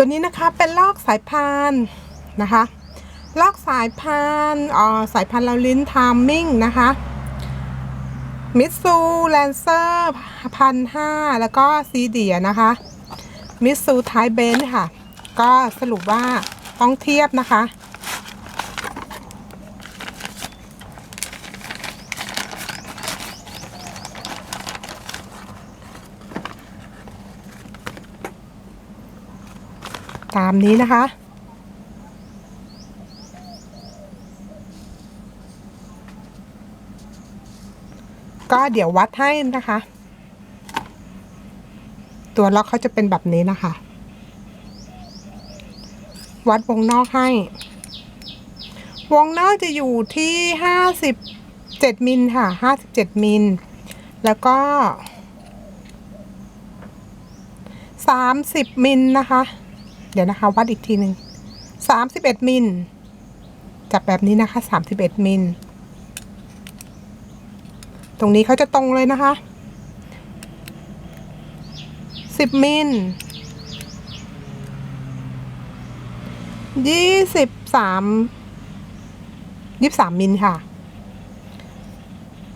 ตัวนี้นะคะเป็นลอกสายพานนะคะ ลอกสายพานอ๋อสายพานลาลินทามมิ่งนะคะมิตซูแลนเซอร์พันห้าแล้วก็ซีเดียนะคะมิตซูไทเบนค่ะ ก็สรุปว่าต้องเทียบนะคะ ตามนี้นะคะ ก็เดี๋ยววัดให้นะคะ ตัวล็อกเขาจะเป็นแบบนี้นะคะ วัดวงนอกให้ วงนอกจะอยู่ที่ห้าสิบเจ็ดมิลค่ะห้าสิบเจ็ดมิล แล้วก็สามสิบมิลนะคะ เดี๋ยวนะคะ วัดอีกทีหนึ่งสามสิบเอ็ดมิลจับแบบนี้นะคะสามสิบเอ็ดมิลตรงนี้เขาจะตรงเลยนะคะสิบมิลยี่สิบสามยี่สามมิลค่ะ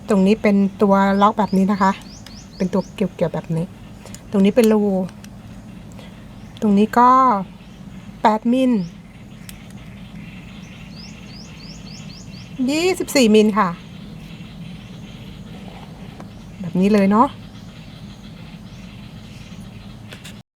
ตรงนี้เป็นตัวล็อกแบบนี้นะคะ เป็นตัวเกี่ยวๆแบบนี้ ตรงนี้เป็นรู ตรงนี้ก็แปดมิลยี่สิบสี่มิลค่ะ แบบนี้เลยเนาะ